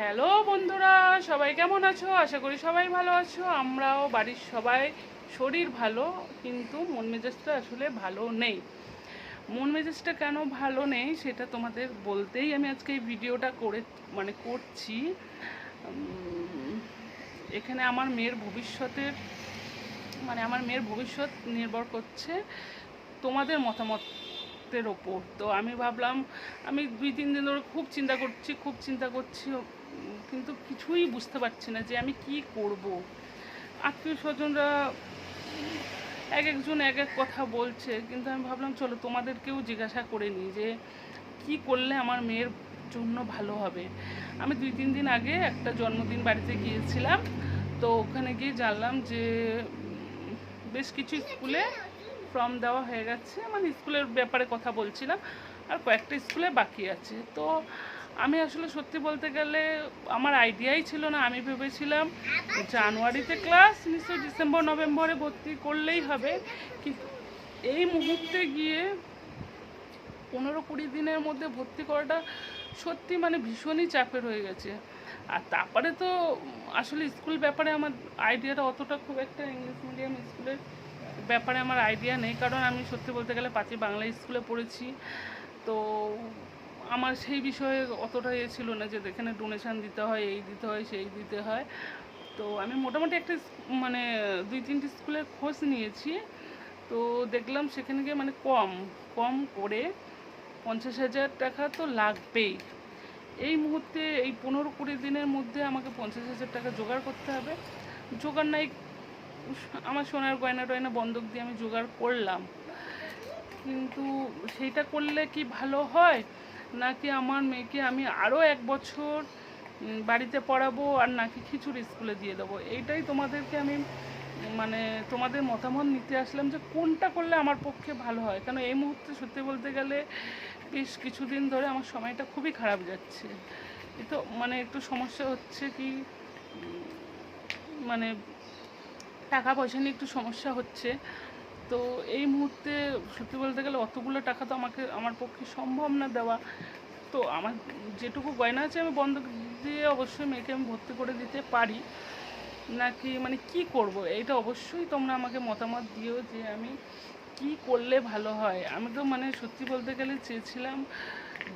Hello বন্ধুরা, সবাই কেমন আছো? আশা করি সবাই ভালো আছো। আমরাও বাড়ির সবাই শরীর ভালো, কিন্তু মন মেজাজটা আসলে ভালো নেই। মন মেজাজটা কেন ভালো নেই সেটা তোমাদের বলতেই আমি আজকে এই ভিডিওটা করে মানে করছি। এখানে আমার মেয়ের ভবিষ্যতের মানে আমার মেয়ের ভবিষ্যৎ নির্ভর করছে তোমাদের মতামতের ওপর। তো আমি ভাবলাম, আমি দুই, তিন দিন ধরে খুব চিন্তা করছি, খুব চিন্তা করছি কিন্তু কিছুই বুঝতে পারছি না যে আমি কি করব। আত্মীয় স্বজনরা এক একজন এক এক কথা বলছে, কিন্তু আমি ভাবলাম, চলো, তোমাদেরকেও জিজ্ঞাসা করে নিই যে কি করলে আমার মেয়ের জন্য ভালো হবে? আমি দুই, তিন দিন আগে একটা জন্মদিন বাড়িতে গিয়েছিলাম, তো ওখানে গিয়ে জানলাম যে বেশ কিছু স্কুলে ফর্ম দেওয়া হয়ে গেছে। মানে স্কুলের ব্যাপারে কথা বলছিলাম, আর কয়েকটা স্কুলে বাকি আছে। তো আমি আসলে সত্যি বলতে গেলে আমার আইডিয়াই ছিল না। আমি ভেবেছিলাম জানুয়ারিতে ক্লাস, নিশ্চয়ই ডিসেম্বর, নভেম্বরে ভর্তি করলেই হবে। কি এই মুহূর্তে গিয়ে পনেরো কুড়ি দিনের মধ্যে ভর্তি করাটা সত্যি মানে ভীষণই চাপের হয়ে গেছে। আর তারপরে তো আসলে স্কুল ব্যাপারে আমার আইডিয়াটা অতটা খুব একটা ইংলিশ মিডিয়াম স্কুলের ব্যাপারে আমার আইডিয়া নেই। কারণ আমি সত্যি বলতে গেলে পাঁচই বাংলা স্কুলে পড়েছি। তো আমার সেই বিষয়ে অতটা ইয়ে ছিল না যে এখানে ডোনেশন দিতে হয়, এই দিতে হয়, সেই দিতে হয়। তো আমি মোটামুটি একটা মানে দুই তিনটে স্কুলের খোঁজ নিয়েছি। তো দেখলাম সেখানে গিয়ে মানে কম কম করে পঞ্চাশ হাজার টাকা তো লাগবেই। এই মুহূর্তে এই পনেরো কুড়ি দিনের মধ্যে আমাকে পঞ্চাশ হাজার টাকা জোগাড় করতে হবে। জোগাড় নাই, আমার সোনার গয়না টয়না বন্ধক দিয়ে আমি জোগাড় করলাম। কিন্তু সেইটা করলে কি ভালো হয়? নাকি আমার মেয়েকে আমি আরও এক বছর বাড়িতে পড়াবো আর নাকি খিচুড়ি স্কুলে দিয়ে দেবো? এইটাই তোমাদেরকে আমি মানে তোমাদের মতামত নিতে আসলাম যে কোনটা করলে আমার পক্ষে ভালো হয়। কেন এই মুহূর্তে সত্যি বলতে গেলে বেশ কিছুদিন ধরে আমার সময়টা খুবই খারাপ যাচ্ছে। এ তো মানে একটু সমস্যা হচ্ছে কি মানে টাকা পয়সা নিয়ে একটু সমস্যা হচ্ছে। তো এই মুহূর্তে সত্যি বলতে গেলে অতগুলো টাকা তো আমাকে, আমার পক্ষে সম্ভব না দেওয়া। তো আমার যেটুকু গয়না আছে আমি বন্ধক দিয়ে অবশ্যই মেয়েকে আমি ভর্তি করে দিতে পারি। নাকি মানে কি করব? এইটা অবশ্যই তোমরা আমাকে মতামত দিও যে আমি কি করলে ভালো হয়। আমি তো মানে সত্যি বলতে গেলে চেয়েছিলাম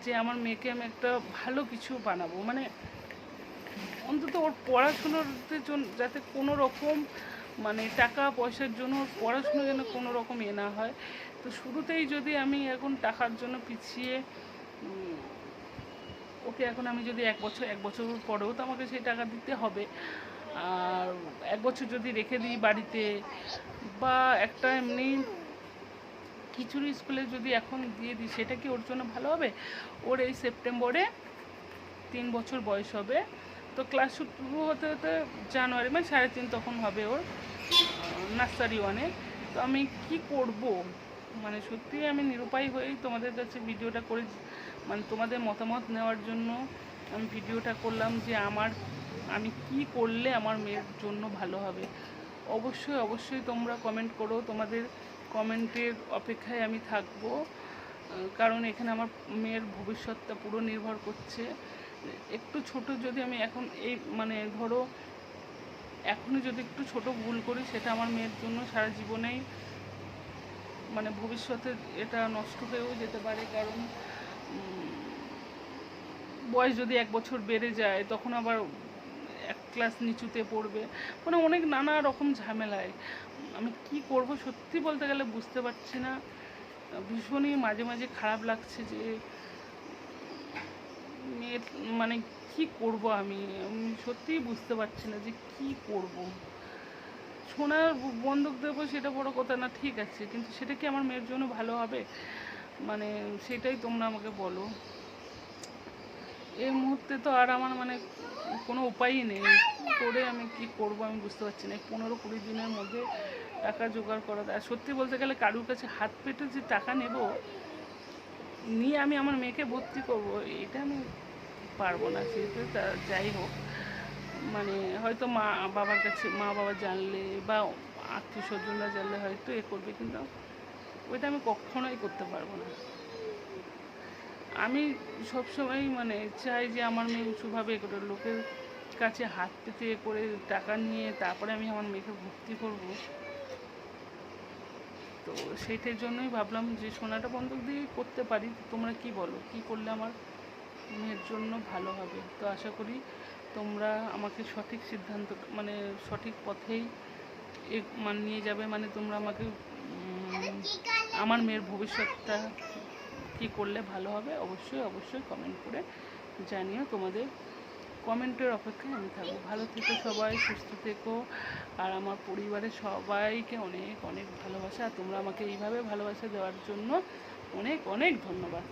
যে আমার মেয়েকে আমি একটা ভালো কিছু বানাবো। মানে অন্তত ওর পড়াশুনোর জন্য যাতে কোনো রকম মানে টাকা পয়সার জন্য পড়াশুনো যেন কোনো রকম এ না হয়। তো শুরুতেই যদি আমি এখন টাকার জন্য পিছিয়ে ওকে এখন আমি যদি এক বছর এক বছর পরেও তো আমাকে সেই টাকা দিতে হবে। আর এক বছর যদি রেখে দিই বাড়িতে, বা একটা এমনি খিচুড়ি স্কুলে যদি এখন দিয়ে দিই, সেটা কি ওর জন্য ভালো হবে? ওর এই সেপ্টেম্বরে তিন বছর বয়স হবে। তো ক্লাস শুরু হতে হতে জানুয়ারি মানে সাড়ে তিন তখন হবে ওর নার্সারি ওয়ানে তো আমি কি করব? মানে সত্যি আমি নিরুপায় হয়েই তোমাদের কাছে ভিডিওটা করে মানে তোমাদের মতামত নেওয়ার জন্য আমি ভিডিওটা করলাম যে আমার, আমি কি করলে আমার মেয়ের জন্য ভালো হবে। অবশ্যই অবশ্যই তোমরা কমেন্ট করো। তোমাদের কমেন্টের অপেক্ষায় আমি থাকব। কারণ এখানে আমার মেয়ের ভবিষ্যৎটা পুরো নির্ভর করছে। একটু ছোট যদি আমি এখন এই মানে ধরো, এখনই যদি একটু ছোট ভুল করি, সেটা আমার মেয়ের জন্য সারা জীবনেই মানে ভবিষ্যতে এটা নষ্ট হয়েও যেতে পারে। কারণ বয়স যদি এক বছর বেড়ে যায়, তখন আবার এক ক্লাস নিচুতে পড়বে। মানে অনেক নানা রকম ঝামেলায়। আমি কি করব সত্যি বলতে গেলে বুঝতে পারছি না। ভীষণই মাঝে মাঝে খারাপ লাগছে যে মেয়ের মানে কি করব আমি? আমি সত্যিই বুঝতে পারছি না যে কি করব। সোনার বন্ধক দেবো সেটা বড় কথা না, ঠিক আছে, কিন্তু সেটা কি আমার মেয়ের জন্য ভালো হবে? মানে সেটাই তোমরা আমাকে বলো। এই মুহূর্তে তো আর আমার মানে কোনো উপায়ই নেই। করে আমি কি করব আমি বুঝতে পারছি না। পনেরো কুড়ি দিনের মধ্যে টাকা জোগাড় করা আর সত্যি বলতে গেলে কারুর কাছে হাত পেতে যে টাকা নেব, নিয়ে আমি আমার মেয়েকে ভর্তি করব, এটা আমি পারব না সেটা তা- যাই হোক। মানে হয়তো মা বাবার কাছে, মা বাবা জানলে বা আত্মীয় স্বজনরা জানলে হয়তো এ করবে, কিন্তু ওইটা আমি কখনোই করতে পারব না। আমি সবসময় মানে চাই যে আমার মেয়ে উঁচুভাবে করে লোকের কাছে হাত পেতে এ করে টাকা নিয়ে তারপরে আমি আমার মেয়েকে ভর্তি করব। তো সেইটার জন্যই ভাবলাম যে সোনাটা বন্ধক দিয়ে করতে পারি তোমরা কি বলো? কি করলে আমার মেয়ের জন্য ভালো হবে। তো আশা করি তোমরা আমাকে সঠিক সিদ্ধান্ত মানে সঠিক পথেই এ মানে নিয়ে যাবে। মানে তোমরা আমাকে আমার মেয়ের ভবিষ্যৎটা কি করলে ভালো হবে অবশ্যই অবশ্যই কমেন্ট করে জানিও। তোমাদের কমেন্টের অপেক্ষায় আমি থাকব। ভালো থেকো সবাই, সুস্থ থেকো। আর আমার পরিবারের সবাইকে অনেক অনেক ভালোবাসা। তোমরা আমাকে এইভাবে ভালোবাসা দেওয়ার জন্য অনেক অনেক ধন্যবাদ।